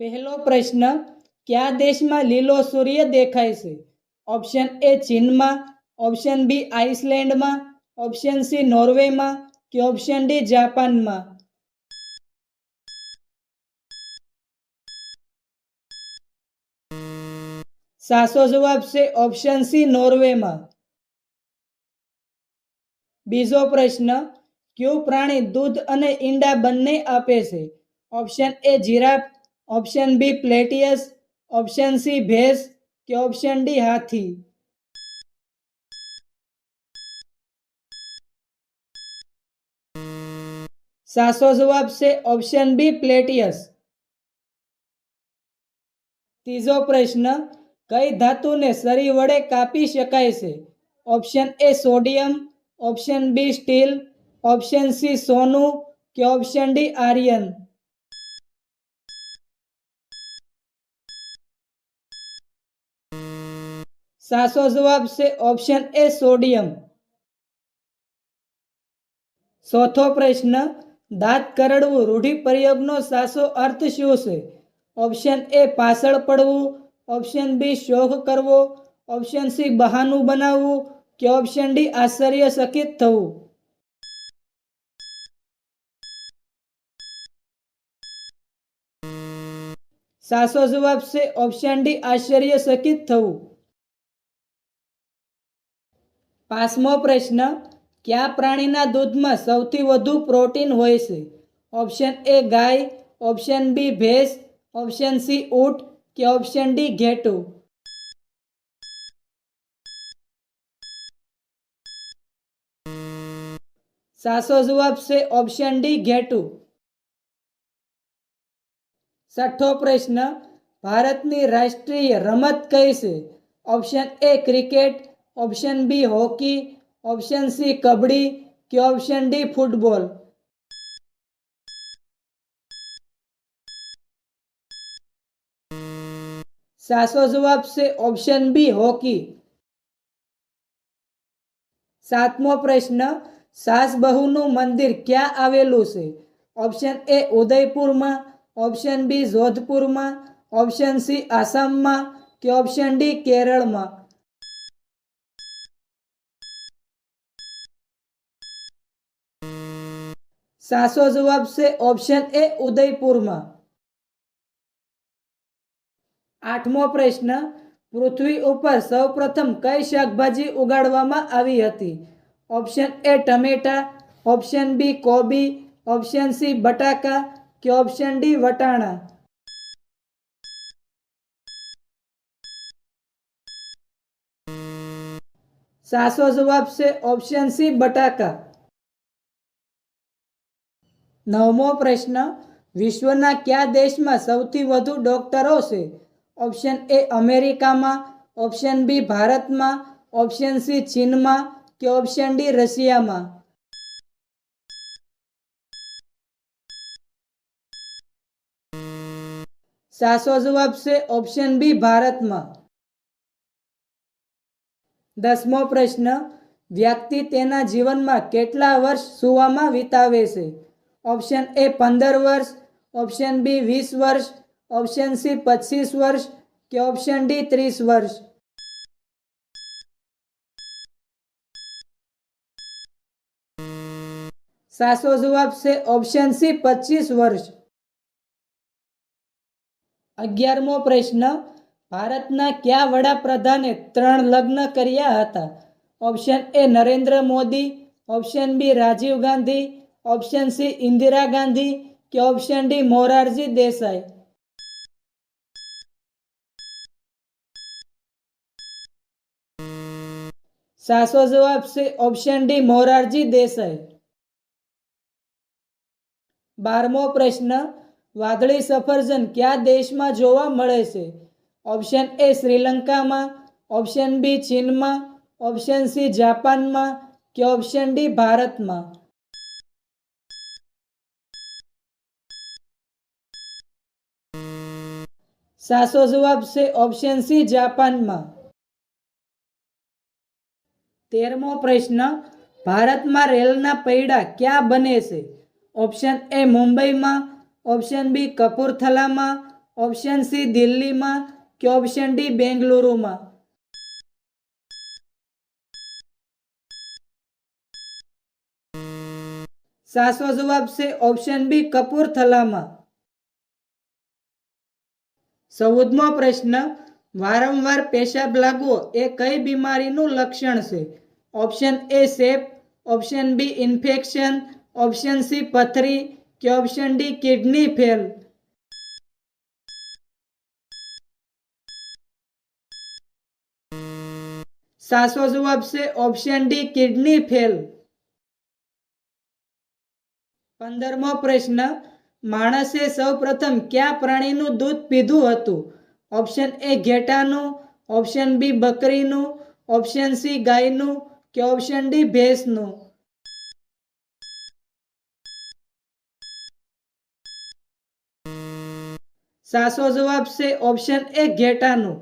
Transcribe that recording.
પહેલો પ્રશ્ન, કયા દેશમાં લીલો સૂર્ય દેખાય છે? ઓપ્શન એ ચીનમાં, ઓપ્શન બી આઇસલેન્ડમાં, ઓપ્શન સી નોર્વેમાં કે ઓપ્શન ડી જાપાનમાં? સાચો જવાબ છે ઓપ્શન સી નોર્વેમાં. બીજો પ્રશ્ન, કયું પ્રાણી દૂધ અને ઈંડા બંને આપે છે? Option A giraffe option B platypus option C ભેંસ કે ઓપ્શન ડી હાથી સાચો જવાબ છે ઓપ્શન બી પ્લેટિયસ ત્રીજો પ્રશ્ન કઈ ધાતુને સરી વડે કાપી શકાય છે option A sodium option B steel option C સોનું કે ઓપ્શન ડી આર્યન સાચો જવાબ છે ઓપ્શન એ સોડિયમ ચોથો પ્રશ્ન, દાંત કરડવું, રૂઢિપ્રયોગનો સાચો અર્થ શું છે? ઓપ્શન એ પાછળ પડવું. ઓપ્શન બી શોખ કરવો. ઓપ્શન સી બહાનું બનાવવું. કે ઓપ્શન ડી આશ્ચર્યચકિત થવું? સાચો જવાબ છે ઓપ્શન ડી આશ્ચર્યચકિત થવું. પાંચમો પ્રશ્ન, કયા પ્રાણીના દૂધમાં સૌથી વધુ પ્રોટીન હોય છે? ઓપ્શન એ ગાય, ઓપ્શન બી ભેંસ, ઓપ્શન સી ઊંટ કે ઓપ્શન ડી ઘેટું. સાચો જવાબ છે ઓપ્શન ડી ઘેટું. છઠ્ઠો પ્રશ્ન, ભારતની રાષ્ટ્રીય રમત કઈ છે? Option A cricket option B hockey option C kabaddi કે ઓપ્શન ડી ફૂટબોલ સાચો જવાબ છે ઓપ્શન બી હોકી સાતમો પ્રશ્ન સાસબહુનું મંદિર ક્યાં આવેલું છે ઓપ્શન એ ઉદયપુરમાં ઓપ્શન બી જોધપુરમાં ઓપ્શન સી આસામમાં કે ઓપ્શન ડી કેરળમાં સાચો જવાબ છે ઓપ્શન એ ઉદયપુરમાં. આઠમો પ્રશ્ન, પૃથ્વી ઉપર સૌપ્રથમ કઈ શાકભાજી ઉગાડવામાં આવી હતી? ઓપ્શન એ ટમેટા ઓપ્શન બી કોબી ઓપ્શન સી બટાકા, કે ઓપ્શન ડી વટાણા? સાચો જવાબ છે ઓપ્શન સી બટાકા. નવમો પ્રશ્ન, વિશ્વના કયા દેશમાં સૌથી વધુ ડોક્ટરો છે? ઓપ્શન એ અમેરિકામાં, ઓપ્શન બી ભારતમાં, ઓપ્શન સી ચીનમાં કે ઓપ્શન ડી રશિયામાં? સાચો જવાબ છે ઓપ્શન બી ભારતમાં. દસમો પ્રશ્ન, વ્યક્તિ તેના જીવનમાં કેટલા વર્ષ સુવામાં વિતાવે છે? ઓપ્શન એ પંદર વર્ષ. ઓપ્શન બી વીસ વર્ષ. ઓપ્શન સી પચીસ વર્ષ કે ઓપ્શન ડી ત્રીસ વર્ષ. સાચો જવાબ છે ઓપ્શન સી પચીસ વર્ષ. અગિયારમો પ્રશ્ન, ભારતના કયા વડાપ્રધાને ત્રણ લગ્ન કર્યા હતા? Option A Narendra Modi. Option B Rajiv Gandhi. Option C Indira Gandhi કે ઓપ્શન ડી મોરારજી દેસાઈ સાચો જવાબ છે ઓપ્શન ડી મોરારજી દેસાઈ બારમો પ્રશ્ન વાદળી સફરજન કયા દેશમાં જોવા મળે છે ઓપ્શન એ શ્રીલંકામાં ઓપ્શન બી ચીનમાં ઓપ્શન સી જાપાનમાં કે ઓપ્શન ડી ભારતમાં સાચો જવાબ છે ઓપ્શન સી, જાપાનમાં. તેરમો પ્રશ્ન, ભારતમાં રેલના પૈડા ક્યાં બને છે? ઓપ્શન એ મુંબઈમાં ઓપ્શન બી કપૂરથલામાં ઓપ્શન સી દિલ્હીમાં, કે ઓપ્શન ડી બેંગલુરુમાં? સાચો જવાબ છે ઓપ્શન બી કપૂરથલામાં. ચૌદમો પ્રશ્ન, વારંવાર પેશાબ લાગવો એ કઈ બીમારીનું લક્ષણ છે? Option A shape, option B infection, option C પથરી કે ઓપ્શન ડી કિડની ફેલ? સાચો જવાબ છે ઓપ્શન ડી કિડની ફેલ. પંદરમો પ્રશ્ન માણસે સૌપ્રથમ કયા પ્રાણીનું દૂધ પીધું હતું? ઓપ્શન એ ઘેટાનું, ઓપ્શન બી બકરીનું, ઓપ્શન સી ગાયનું કે ઓપ્શન ડી ભેંસનું? સાચો જવાબ છે ઓપ્શન એ ઘેટાનું.